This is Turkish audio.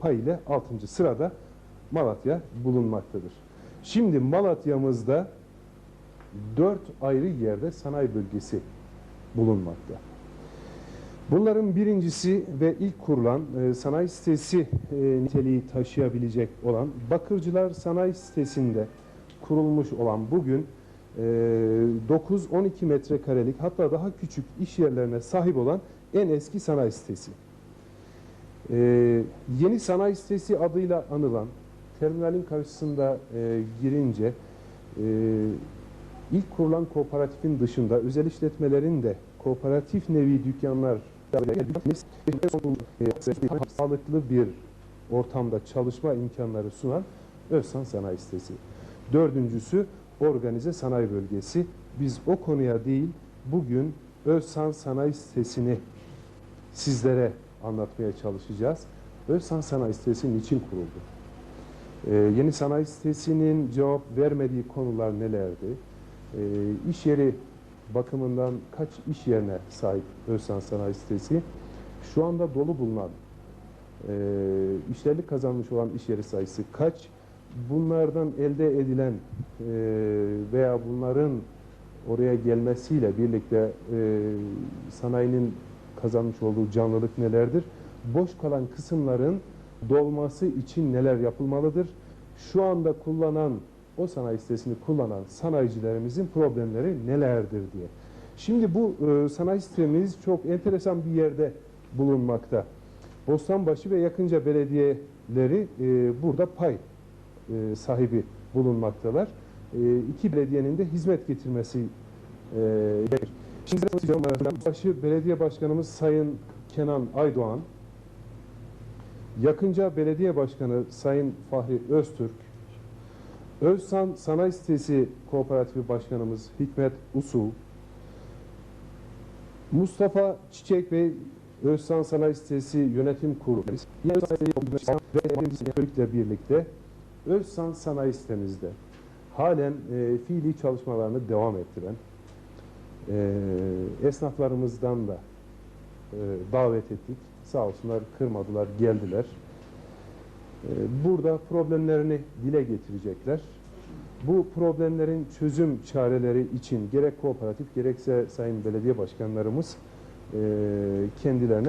pay ile 6. sırada Malatya bulunmaktadır. Şimdi Malatya'mızda 4 ayrı yerde sanayi bölgesi bulunmakta. Bunların birincisi ve ilk kurulan e, sanayi sitesi e, niteliği taşıyabilecek olan Bakırcılar Sanayi Sitesi'nde kurulmuş olan bugün e, 9-12 metrekarelik hatta daha küçük iş yerlerine sahip olan en eski sanayi sitesi. E, yeni sanayi sitesi adıyla anılan terminalin karşısında e, girince e, ilk kurulan kooperatifin dışında özel işletmelerin de kooperatif nevi dükkanlar sağlıklı bir ortamda çalışma imkanları sunan Özsan Sanayi Sitesi. Dördüncüsü organize sanayi bölgesi. Biz o konuya değil bugün Özsan Sanayi Sitesi'ni sizlere anlatmaya çalışacağız. Özsan Sanayi Sitesi niçin kuruldu? Ee, yeni sanayi sitesinin cevap vermediği konular nelerdi? Ee, iş yeri bakımından kaç iş yerine sahip Özsan Sanayi Sitesi? Şu anda dolu bulunan, e, işlerlik kazanmış olan iş yeri sayısı kaç? Bunlardan elde edilen e, veya bunların oraya gelmesiyle birlikte e, sanayinin kazanmış olduğu canlılık nelerdir? Boş kalan kısımların dolması için neler yapılmalıdır? Şu anda kullanan, o sanayi sitesini kullanan sanayicilerimizin problemleri nelerdir diye. Şimdi bu e, sanayi sitemiz çok enteresan bir yerde bulunmakta. Bostanbaşı ve yakınca belediyeleri e, burada pay e, sahibi bulunmaktalar. E, iki belediyenin de hizmet getirmesi e. Şimdi Bostanbaşı Belediye Başkanımız Sayın Kenan Aydoğan, Yakınca Belediye Başkanı Sayın Fahri Öztürk, Özsan Sanayi Sitesi Kooperatifi Başkanımız Hikmet Usul, Mustafa Çiçek Bey Özsan Sanayi Sitesi Yönetim Kurulu ve birlikte Özsan Sanayi Sitemizde halen e, fiili çalışmalarını devam ettiren e, esnaflarımızdan da e, davet ettik. Sağ olsunlar kırmadılar, geldiler. E, burada problemlerini dile getirecekler. Bu problemlerin çözüm çareleri için gerek kooperatif gerekse sayın belediye başkanlarımız e, kendilerine